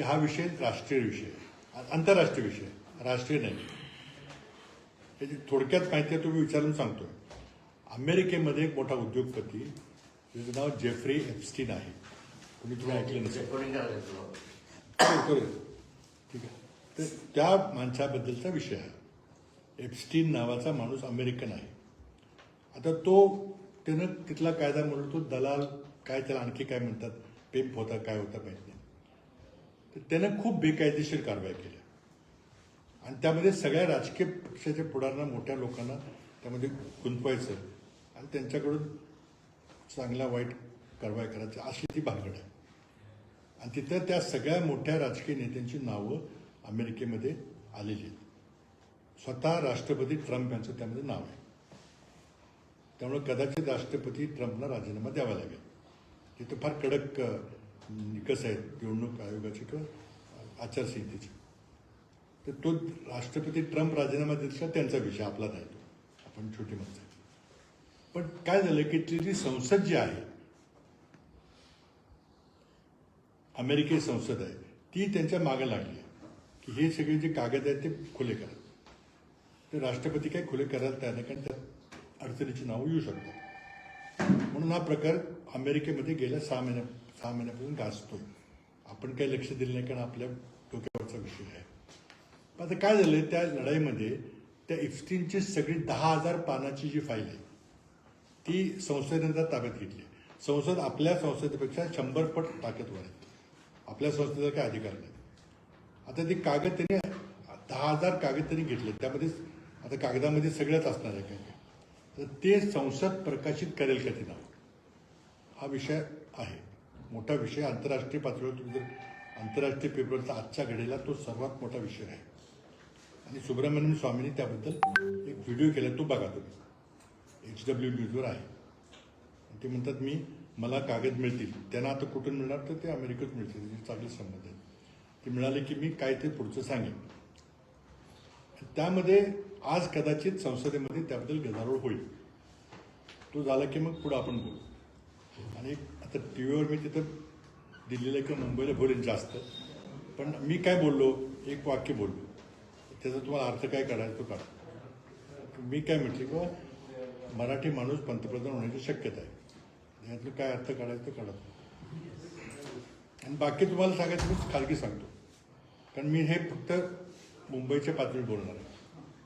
की हा विषय राष्ट्रीय विषय आंतरराष्ट्रीय विषय राष्ट्रीय नाही. याची थोडक्यात माहिती आहे तुम्ही विचारून सांगतोय. अमेरिकेमध्ये एक मोठा उद्योगपती ज्याचं नाव जेफ्री एप्स्टीन आहे. तुम्ही तुम्ही ऐकलं नसेल. ठीक आहे. तर त्या माणसाबद्दलचा विषय आहे. एप्स्टीन नावाचा माणूस अमेरिकन आहे. आता तो त्यानं तिथला कायदा म्हणून तो दलाल काय त्याला आणखी काय म्हणतात पेप होता काय होता माहीत नाही. त्यानं खूप बेकायदेशीर कारवाई केल्या आणि त्यामध्ये सगळ्या राजकीय पक्षाच्या पुढाऱ्यांना मोठ्या लोकांना त्यामध्ये गुंतवायचं. आणि त्यांच्याकडून चांगला वाईट कारवाई करायची. अशी ती भानगड आहे. आणि तिथं त्या सगळ्या मोठ्या राजकीय नेत्यांची नावं अमेरिकेमध्ये आलेली आहेत. स्वतः राष्ट्रपती ट्रम्प यांचं त्यामध्ये नाव आहे. त्यामुळे कदाचित राष्ट्रपती ट्रम्पना राजीनामा द्यावा लागेल. तिथं फार कडक निकष आहेत निवडणूक आयोगाचे किंवा आचारसंहितेचे. तर तो राष्ट्रपती ट्रम्प राजीनामा देतील त्यांचा विषय आपला नाही तो. आपण छोटी माणसं पण काय झालं की ती जी संसद जी आहे अमेरिकी संसद आहे ती त्यांच्या मागे लागली आहे. की हे सगळे जे कागद आहेत ते खुले करा. ते राष्ट्रपती काय खुले करायला तयार नाही कारण त्यात अडचणीची नावं येऊ शकतात. म्हणून हा प्रकार अमेरिकेमध्ये गेल्या सहा महिन्या सहा महिन्यापासून गाजतोय. आपण काही लक्ष दिलं नाही कारण आपल्या डोक्यावरचा विषय आहे. पण आता काय झालं त्या लढाईमध्ये त्या इफ्तीनची सगळी दहा हजार पानाची जी फाईल आहे ती संसदेनं ताब्यात घेतली संसद आपल्या संसदेपेक्षा शंभर पट ताकदवर आहे. आपल्या संस्थेचा काही अधिकार नाही. आता ते कागद त्यांनी दहा हजार कागद त्यांनी घेतले. त्यामध्ये आता कागदामध्ये सगळ्याच असणार आहे काय? तर ते संसद प्रकाशित करेल का ते नाव हा विषय आहे. मोठा विषय आंतरराष्ट्रीय पातळीवर तुम्ही जर आंतरराष्ट्रीय पेपरचा आजच्या घडीला तो सर्वात मोठा विषय आहे. आणि सुब्रमण्यम स्वामींनी त्याबद्दल एक व्हिडिओ केला तो बघा तुम्ही. एच डब्ल्यू न्यूजवर आहे. ते म्हणतात मी मला कागद मिळतील. त्यांना आता कुठून मिळणार तर ते अमेरिकेत मिळतील. त्याचे चांगले संबंध आहेत. ते मिळाले की मी काय ते पुढचं सांगेन. त्यामध्ये आज कदाचित संसदेमध्ये त्याबद्दल गदारोळ होईल. तो झाला की मग पुढं आपण बोलू. आणि आता टी व्हीवर मी तिथं दिल्लीला किंवा मुंबईला बोलेन जास्त. पण मी काय बोललो? एक वाक्य बोललो. त्याचा तुम्हाला अर्थ काय काढायचा तो काढा. मी काय म्हटले किंवा मराठी माणूस पंतप्रधान होण्याची शक्यता आहे. यातलं काय अर्थ काढायचं तो काढा. आणि बाकी तुम्हाला सांगायचं मी खालगी सांगतो. कारण मी हे फक्त मुंबईच्या पातळीवर बोलणार आहे.